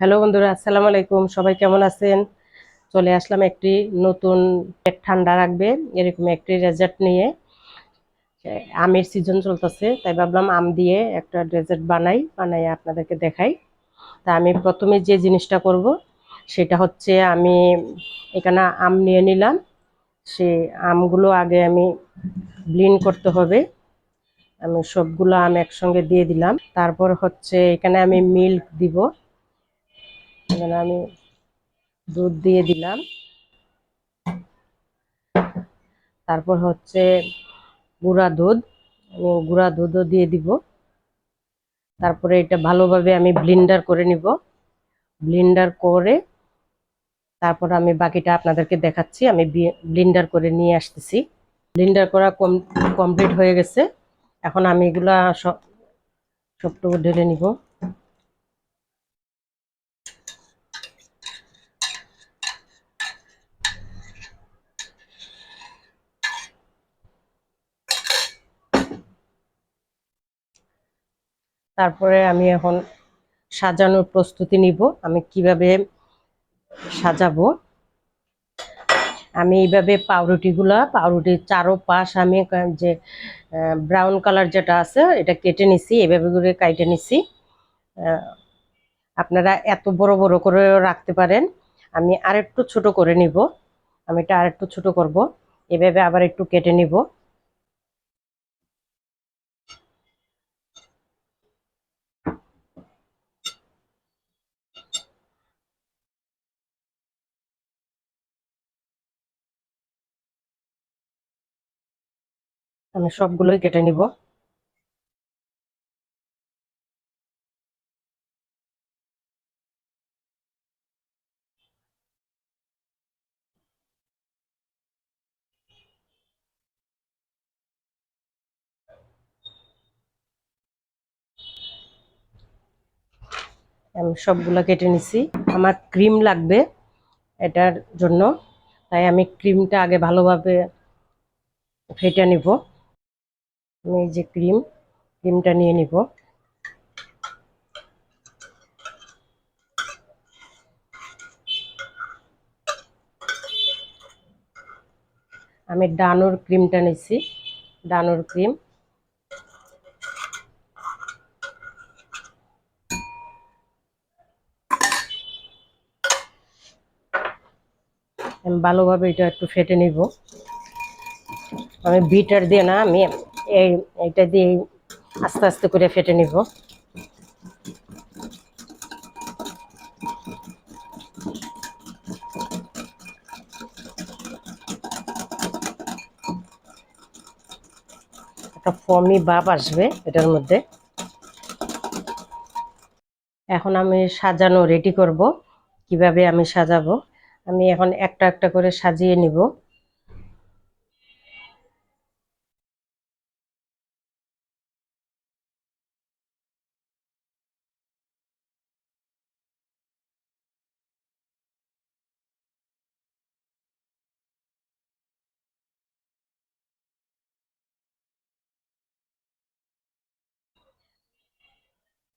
Hello বন্ধুরা, আসসালামু আলাইকুম। সবাই কেমন আছেন? চলে আসলাম একটি নতুন পেট ঠান্ডা রাখবে, এরকম একটি রেজার্ট নিয়ে। আমের সিজন চলতেছে, তাই ভাবলাম আম দিয়ে একটা ডেজার্ট বানাই বানাই আপনাদেরকে দেখাই। তা আমি প্রথমে যে জিনিসটা করব, সেটা হচ্ছে আমি এখানে আম নিয়ে নিলাম। সে আমগুলো আগে আমি ব্লিন করতে হবে। আমি সবগুলো আম একসঙ্গে দিয়ে দিলাম। তারপর হচ্ছে এখানে আমি মিল্ক দিব। এখানে আমি দুধ দিয়ে দিলাম। তারপর হচ্ছে গুঁড়া দুধ। আমি গুঁড়া দুধও দিয়ে দিব। তারপরে এটা ভালোভাবে আমি ব্লিন্ডার করে নিব। ব্লিন্ডার করে তারপর আমি বাকিটা আপনাদেরকে দেখাচ্ছি। আমি ব্লিন্ডার করে নিয়ে আসতেছি। ব্লিন্ডার করা কমপ্লিট হয়ে গেছে। এখন আমি এগুলা সব সবটুকু ঢেলে নিব। তারপরে আমি এখন সাজানোর প্রস্তুতি নিব। আমি কীভাবে সাজাবো? আমি এইভাবে পাউরুটিগুলা, পাউরুটির চারো পাশ আমি যে ব্রাউন কালার যেটা আছে, এটা কেটে নিছি, এভাবে করে কাইটে নিছি। আপনারা এত বড় বড় করে রাখতে পারেন। আমি আরেকটু ছোট করে নিব। আমি এটা আরেকটু ছোট করব। এভাবে আবার একটু কেটে নিব। আমি সবগুলোই কেটে নিব। আমি সবগুলো কেটে নিছি। আমার ক্রিম লাগবে এটার জন্য, তাই আমি ক্রিমটা আগে ভালোভাবে ফেটে নিব। আমি এই যে ক্রিম, ক্রিমটা নিয়ে নিব। আমি ডানোর ক্রিমটা নিছি, ডানোর ক্রিম। আমি ভালোভাবে এটা একটু ফেটে নিব। আমি বিটার দিয়ে না, আমি এই এটা দিয়ে আস্তে আস্তে করে ফেটে নিব। একটা ফমি ভাব আসবে এটার মধ্যে। এখন আমি সাজানো রেডি করব। কীভাবে আমি সাজাবো? আমি এখন একটা একটা করে সাজিয়ে নিব।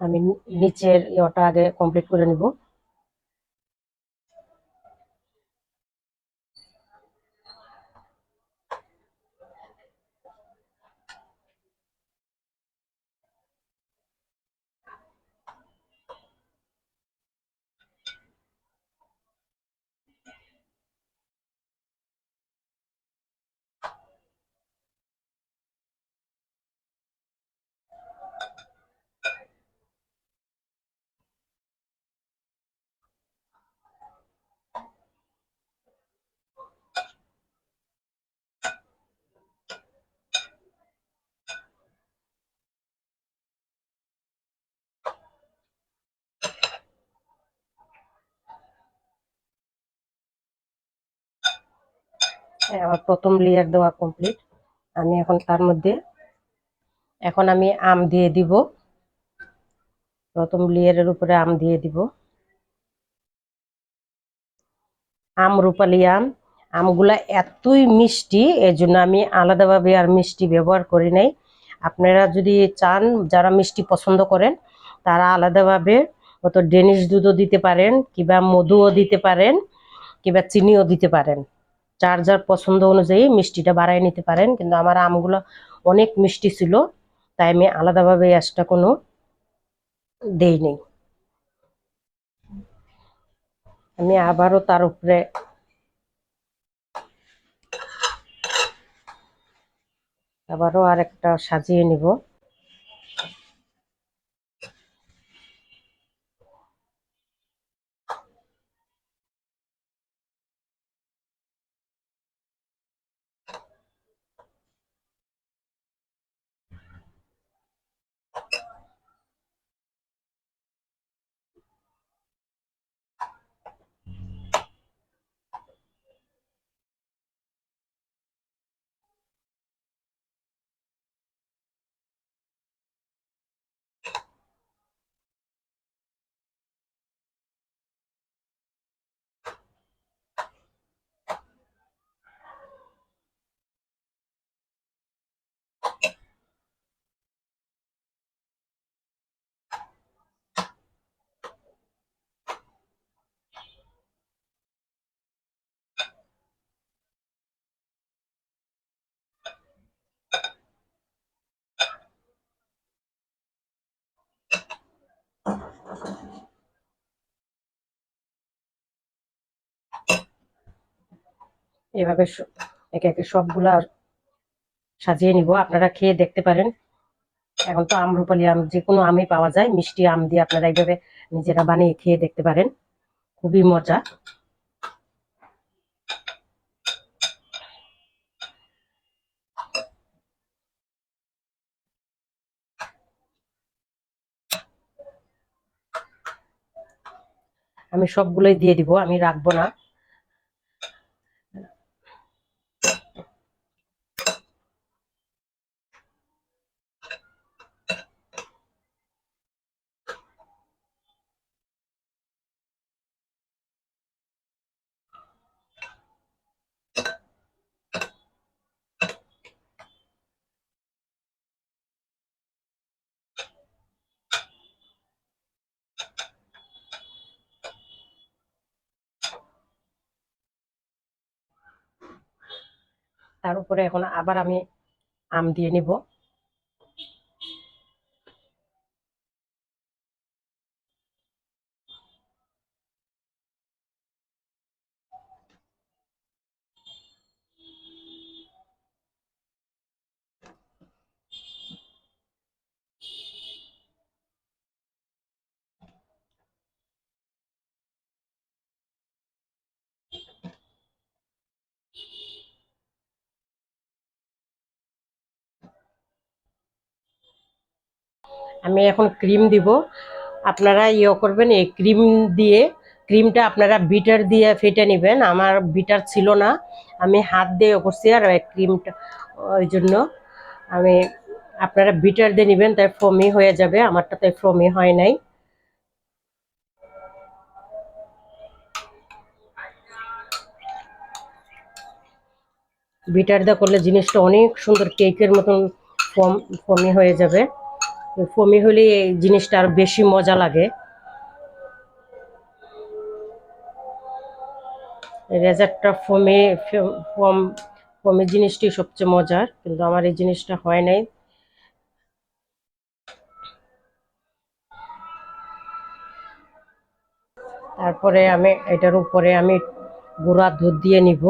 আমি নিচের ইয়েটা আগে কমপ্লিট করে নিব। আমার প্রথম লেয়ার দেওয়া কমপ্লিট আমি এখন তার মধ্যে, এখন আমি আম দিয়ে দিব। প্রথম লেয়ারের উপরে আম দিয়ে দিব। আম রূপালি আম। আমগুলা এতই মিষ্টি এর জন্য আমি আলাদাভাবে আর মিষ্টি ব্যবহার করি নাই। আপনারা যদি চান, যারা মিষ্টি পছন্দ করেন, তারা আলাদাভাবে অত ডেনিশ দুধও দিতে পারেন, কিবা মধুও দিতে পারেন, কিবা চিনিও দিতে পারেন। যার যার পছন্দ অনুযায়ী মিষ্টিটা বাড়ায় নিতে পারেন। কিন্তু আমার আমগুলো অনেক মিষ্টি ছিল, তাই আমি আলাদাভাবে অ্যাসটা কোনো দেইনি আমি আবারও তার উপরে আবারও আর একটা সাজিয়ে নিব। এভাবে একে একে সবগুলা সাজিয়ে নিব। আপনারা খেয়ে দেখতে পারেন। এখন তো আমরুপালি আম যে কোনো আমই পাওয়া যায়। মিষ্টি আম দিয়ে আপনারা এইভাবে নিজেরা বানিয়ে খেয়ে দেখতে পারেন। খুবই মজা। আমি সবগুলোই দিয়ে দিব। আমি রাখব না। তার উপরে এখন আবার আমি আম দিয়ে নিব। আমি এখন ক্রিম দিব। আপনারা ইয়ে করবেন, এই ক্রিম দিয়ে ক্রিমটা আপনারা বিটার দিয়ে ফেটে নেবেন। আমার বিটার ছিল না। আমি হাত দিয়ে ইয়ে করছি আর ক্রিমটা ওই জন্য আমি, আপনারা বিটার দিয়ে নেবেন, তাই ফমি হয়ে যাবে। আমারটা তাই ফমি হয় নাই। বিটার দিয়ে করলে জিনিসটা অনেক সুন্দর কেকের মতন ফম ফমি হয়ে যাবে। ফমি হলে এই জিনিসটা আর বেশি মজা লাগে। রেজারটা ফমে ফম ফমে জিনিসটি সবচেয়ে মজার, কিন্তু আমার এই জিনিসটা হয় নাই। তারপরে আমি, এটার উপরে আমি গুঁড়া দুধ দিয়ে নিব।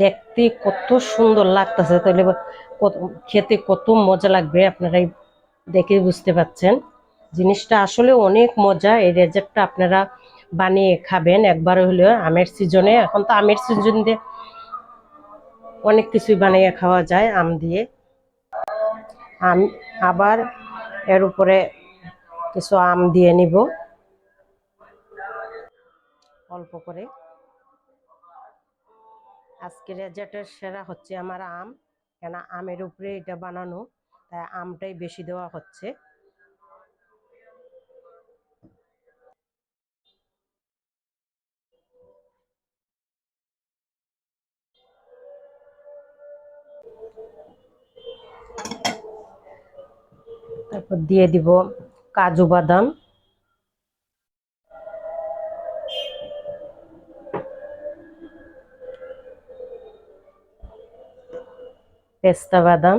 দেখতে কত সুন্দর লাগতেছে। তাহলে খেতে কত মজা লাগবে, আপনারাই দেখে বুঝতে পাচ্ছেন জিনিসটা আসলে অনেক মজা, এই রেজারটা আপনারা বানিয়ে খাবেন। একবার হলেও আমের সিজনে, এখন তো আমের সিজন দিয়ে অনেক কিছুই বানিয়ে খাওয়া যায়, আম দিয়ে। আম, আবার এর উপরে কিছু আম দিয়ে নিব। অল্প করে। আজকে রেজার্টের সেরা হচ্ছে আমার আম কেন আমের উপরে এটা বানানো, তাই আমটাই বেশি দেওয়া হচ্ছে। তারপর দিয়ে দিব কাজু বাদাম। পেস্তা বাদাম।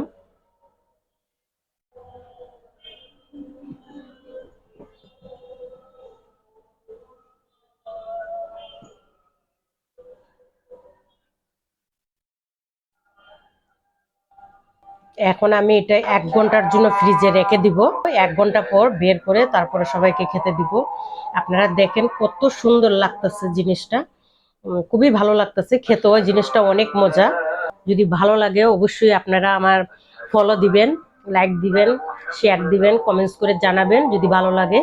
এখন আমি এটা এক ঘণ্টার জন্য ফ্রিজে রেখে দিব। এক ঘণ্টা পর বের করে তারপরে সবাইকে খেতে দিব। আপনারা দেখেন কত সুন্দর লাগতেছে জিনিসটা। খুবই ভালো লাগতেছে। খেতেও জিনিসটা অনেক মজা। যদি ভালো লাগে, অবশ্যই আপনারা আমার ফলো দিবেন লাইক দিবেন শেয়ার দিবেন কমেন্টস করে জানাবেন, যদি ভালো লাগে।